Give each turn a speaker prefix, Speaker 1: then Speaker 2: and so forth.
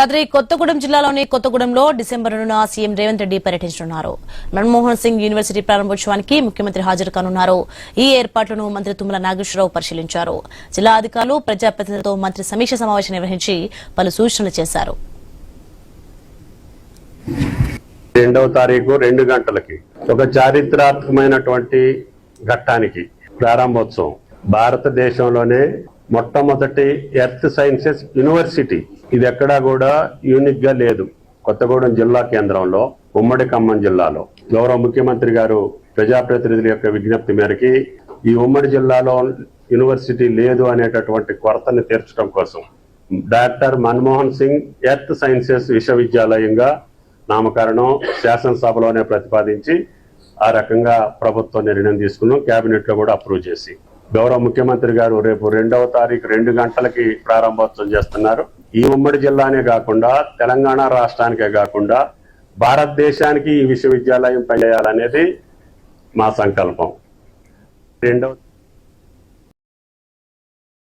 Speaker 1: రాత్రి కొత్తగూడెం జిల్లాలోని కొత్తగూడెంలో డిసెంబర్ రెండున సీఎం రేవంత్ రెడ్డి పర్యటించనున్నారు. మన్మోహన్ సింగ్ యూనివర్సిటీ ప్రారంభోత్సవానికి ముఖ్యమంత్రి హాజరు కానున్నారు ఈ ఏర్పాట్లను మంత్రి తుమ్మల నాగేశ్వరరావు పరిశీలించారు. జిల్లా అధికారులు ప్రజాప్రతినిధులతో మంత్రి సమీక్ష సమావేశం నిర్వహించి పలు సూచనలు చేశారు.
Speaker 2: రెండవ తారీఖు రెండు గంటలకి ఒక చారిత్రాత్మకమైనటువంటి ఘట్టానికి ప్రారంభోత్సవం. భారతదేశంలోనే మొట్టమొదటి ఎర్త్ సైన్సెస్ యూనివర్సిటీ. ఇది ఎక్కడా కూడా యూనిక్గా లేదు. కొత్తగూడెం జిల్లా కేంద్రంలో ఉమ్మడి ఖమ్మం జిల్లాలో. గౌరవ ముఖ్యమంత్రి గారు ప్రజాప్రతినిధుల యొక్క విజ్ఞప్తి మేరకి ఈ ఉమ్మడి జిల్లాలో యూనివర్సిటీ లేదు అనేటటువంటి కొరతని తీర్చడం కోసం doctor Manmohan Singh earth sciences విశ్వవిద్యాలయంగా నామకరణం శాసనసభలోనే ప్రతిపాదించి ఆ రకంగా ప్రభుత్వం నిర్ణయం తీసుకున్నాం కేబినెట్లో కూడా అప్రూవ్ చేసి. గౌరవ ముఖ్యమంత్రి గారు రేపు రెండవ తారీఖు రెండు గంటలకి ప్రారంభోత్సవం చేస్తున్నారు. ఈ ఉమ్మడి జిల్లానే కాకుండా తెలంగాణ రాష్ట్రానికే కాకుండా భారతదేశానికి ఈ విశ్వవిద్యాలయం పనిచేయాలనేది మా సంకల్పం. రెండవ